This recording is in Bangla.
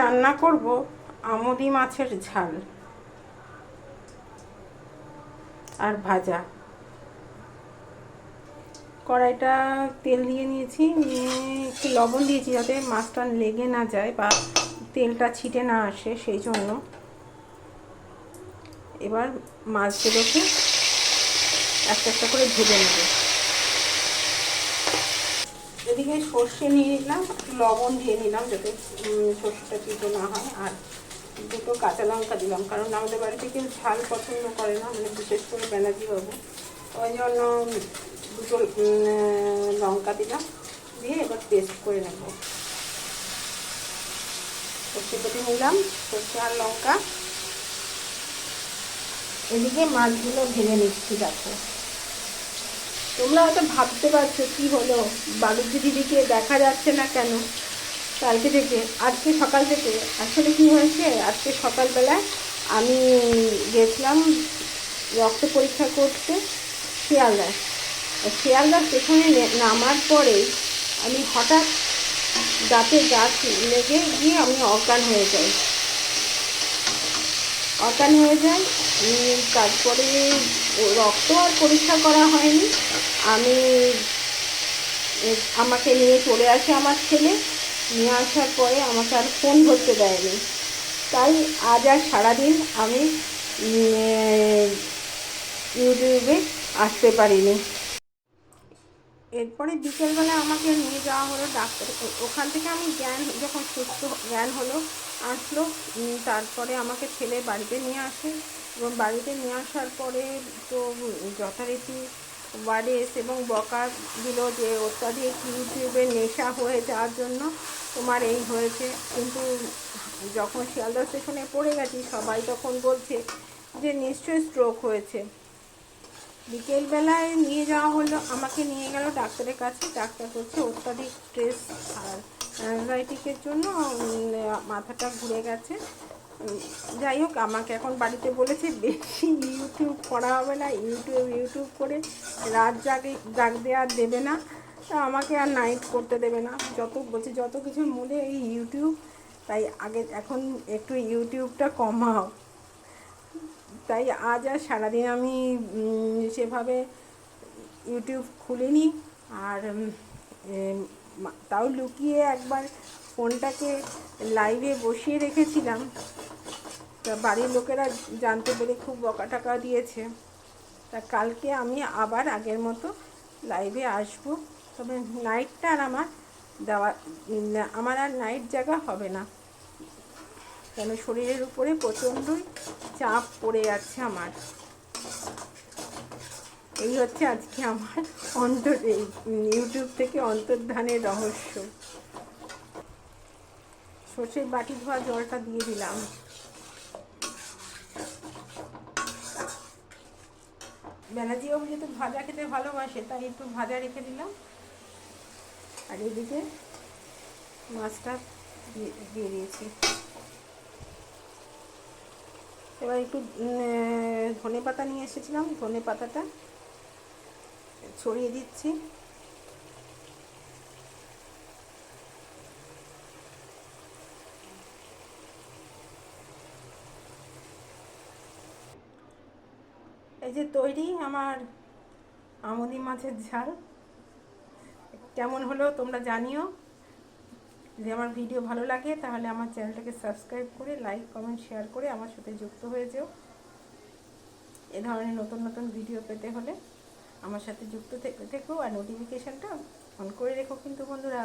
রান্না করব আমদি মাছের ঝাল আর ভাজা। কড়াইটা তেল দিয়ে নিয়েছি, নিয়ে একটু লবণ দিয়েছি যাতে মাছটা লেগে না যায় বা তেলটা ছিটে না আসে সেই জন্য। এবার মাছগুলোকে একটা একটা করে ভেজে নেব। এদিকে সর্ষে নিয়ে নিলাম লবণ দিয়ে নিলাম যাতে সর্ষেটা তিতো না হয়। আর দুটো কাঁচা লঙ্কা দিলাম, কারণ আমাদের বাড়িতে কেউ ঝাল পছন্দ করে না মানে বিশেষ করে ব্যানার্জি বাবু। ওই জন্য দুটো লঙ্কা দিলাম, দিয়ে এবার পেস্ট করে নেব। সর্ষে কেটে নিলাম, সর্ষে আর লঙ্কা। এদিকে মাছগুলো ভেজে নিচ্ছি, দেখো। তোমরা হয়তো ভাবতে পারছ কি হলো? বালুজি দিদিকে দেখা যাচ্ছে না কেন? কালকে থেকে, আজকে সকাল থেকে। আসলে কি হয়েছে? আজকে সকালবেলায় আমি গেছিলাম রক্ত পরীক্ষা করতে শিয়ালদায় শিয়ালদা স্টেশনে নামার পরেই আমি হঠাৎ দাঁতে গাছ লেগে গিয়ে আমি অজ্ঞান হয়ে যাই। অজ্ঞান হয়ে যায়। তারপরে রক্ত আর পরীক্ষা করা হয়নি। আমি আমাকে নিয়ে চলে আসে আমার ছেলে। নিয়ে আসার পরে আমাকে আর ফোন ধরতে দেয়নি। তাই আজ আর সারাদিন আমি ইউটিউবে আসতে পারিনি। এরপরে বিকেলবেলা আমাকে নিয়ে যাওয়া হলো ডাক্তার ওখান থেকে আমি জ্ঞান যখন সুস্থ জ্ঞান হলো, আসলো তারপরে আমাকে ছেলে বাড়িতে নিয়ে আসে। এবং বাড়িতে নিয়ে আসার পরে তো যথারীতি ওয়ারেস এবং বকা দিল যে, অত্যাধিক ইউটিউবের নেশা হয়ে যাওয়ার জন্য তোমার এই হয়েছে। কিন্তু যখন শিয়ালদা স্টেশনে পড়ে গেছি, সবাই তখন বলছে যে, নিশ্চয়ই স্ট্রোক হয়েছে। বিকেলবেলায় নিয়ে যাওয়া হলো, আমাকে নিয়ে গেল ডাক্তারের কাছে। ডাক্তার বলছে, অত্যাধিক স্ট্রেস আর অ্যাংজাইটিকের জন্য মাথাটা ঘুরে গেছে। যাই হোক, আমাকে এখন বাড়িতে বলেছে, বেশি ইউটিউব করা হবে না ইউটিউব ইউটিউব করে রাত জাগে জাগ দেওয়া দেবে না। আমাকে আর নাইট করতে দেবে না। যত, বলছে, যত কিছুর মূলে এই ইউটিউব তাই আগে, এখন একটু ইউটিউবটা কমাও। তাই আজ আর সারাদিন আমি সেভাবে ইউটিউব খুলিনি। আর তাও লুকিয়ে একবার ফোনটাকে লাইভে বসিয়ে রেখেছিলাম। তা বাড়ির লোকেরা জানতে পেরে খুব বকা টাকা দিয়েছে। তা কালকে আমি আবার আগের মতো লাইভে আসব। তবে নাইটটা আর আমার দেওয়া আমার আর নাইট জায়গা হবে না। কেন শরীরের উপরে প্রচণ্ডই চাপ পড়ে যাচ্ছে আমার। এই হচ্ছে আজকে আমার অন্তর, এই ইউটিউব থেকে অন্তর্ধানের রহস্য। সর্ষের বাটি ধোয়া জলটা দিয়ে দিলাম। ব্যানার্জিবাবু যেহেতু ভাজা খেতে ভালোবাসে, তাই একটু ভাজা রেখে দিলাম। আর এদিকে মাছটা দিয়ে দিয়েছি। এবার একটু ধনে পাতা নিয়ে এসেছিলাম, ধনে পাতাটা ছড়িয়ে দিচ্ছি। এই যে তৈরি আমার আমদি মাছের ঝাল, কেমন হলো তোমরা জানিও। যদি আমার ভিডিও ভালো লাগে, তাহলে আমার চ্যানেলটাকে সাবস্ক্রাইব করে লাইক কমেন্ট শেয়ার করে আমার সাথে যুক্ত হয়ে যেও। এ ধরনের নতুন নতুন ভিডিও পেতে হলে আমার সাথে যুক্ত থেকো আর নোটিফিকেশানটা অন করে রেখো কিন্তু বন্ধুরা।